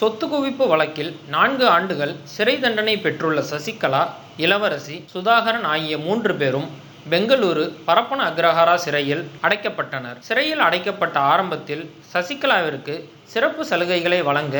சொத்து குவிப்பு வழக்கில் நான்கு ஆண்டுகள் சிறை தண்டனை பெற்றுள்ள சசிகலா இளவரசி சுதாகரன் ஆகிய மூன்று பேரும் பெங்களூரு பரப்பன அக்ரஹாரா சிறையில் அடைக்கப்பட்டனர். சிறையில் அடைக்கப்பட்ட ஆரம்பத்தில் சசிகலாவிற்கு சிறப்பு சலுகைகளை வழங்க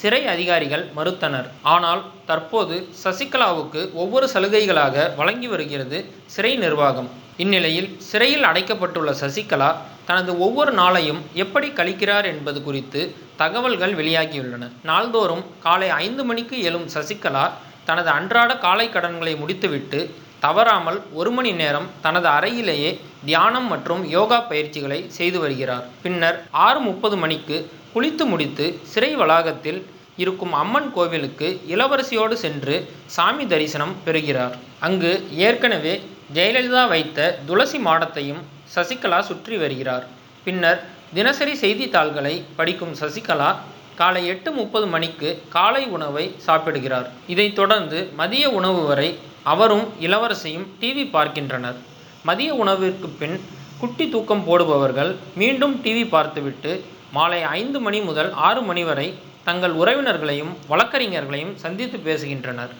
சிறை அதிகாரிகள் மறுத்தனர். ஆனால் தற்போது சசிகலாவுக்கு ஒவ்வொரு சலுகைகளாக வழங்கி வருகிறது சிறை நிர்வாகம். இந்நிலையில் சிறையில் அடைக்கப்பட்டுள்ள சசிகலா தனது ஒவ்வொரு நாளையும் எப்படி கழிக்கிறார் என்பது குறித்து தகவல்கள் வெளியாகியுள்ளன. நாள்தோறும் காலை ஐந்து மணிக்கு எழும் சசிகலா தனது அன்றாட காலை கடன்களை முடித்துவிட்டு தவறாமல் ஒரு மணி நேரம் தனது அறையிலேயே தியானம் மற்றும் யோகா பயிற்சிகளை செய்து வருகிறார். பின்னர் ஆறு முப்பது மணிக்கு குளித்து முடித்து சிறை வளாகத்தில் இருக்கும் அம்மன் கோவிலுக்கு இளவரசியோடு சென்று சாமி தரிசனம் பெறுகிறார். அங்கு ஏற்கனவே ஜெயலலிதா வைத்த துளசி மாடத்தையும் சசிகலா சுற்றி வருகிறார். பின்னர் தினசரி செய்தித்தாள்களை படிக்கும் சசிகலா காலை எட்டு முப்பது மணிக்கு காலை உணவை சாப்பிடுகிறார். இதைத் தொடர்ந்து மதிய உணவு வரை அவரும் இளவரசியும் டிவி பார்க்கின்றனர். மதிய உணவிற்கு பின் குட்டி தூக்கம் போடுபவர்கள் மீண்டும் டிவி பார்த்துவிட்டு மாலை ஐந்து மணி முதல் ஆறு மணி வரை தங்கள் உறவினர்களையும் வழக்கறிஞர்களையும் சந்தித்து பேசுகின்றனர்.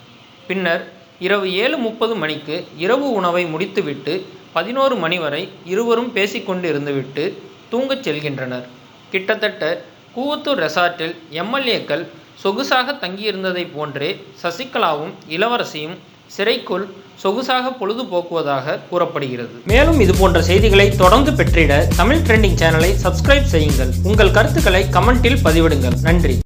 பின்னர் இரவு ஏழு முப்பது மணிக்கு இரவு உணவை முடித்துவிட்டு பதினோரு மணி வரை இருவரும் பேசிக்கொண்டு இருந்துவிட்டு தூங்கச் செல்கின்றனர். கிட்டத்தட்ட கூவத்தூர் ரெசார்ட்டில் எம்எல்ஏக்கள் சொகுசாக தங்கியிருந்ததைப் போன்றே சசிகலாவும் இளவரசியும் சிறைக்குள் சொகுசாக பொழுது போக்குவதாக கூறப்படுகிறது. மேலும் இது போன்ற செய்திகளை தொடர்ந்து பெற்றிட தமிழ் ட்ரெண்டிங் சேனலை சப்ஸ்கிரைப் செய்யுங்கள். உங்கள் கருத்துக்களை கமெண்டில் பதிவிடுங்கள். நன்றி.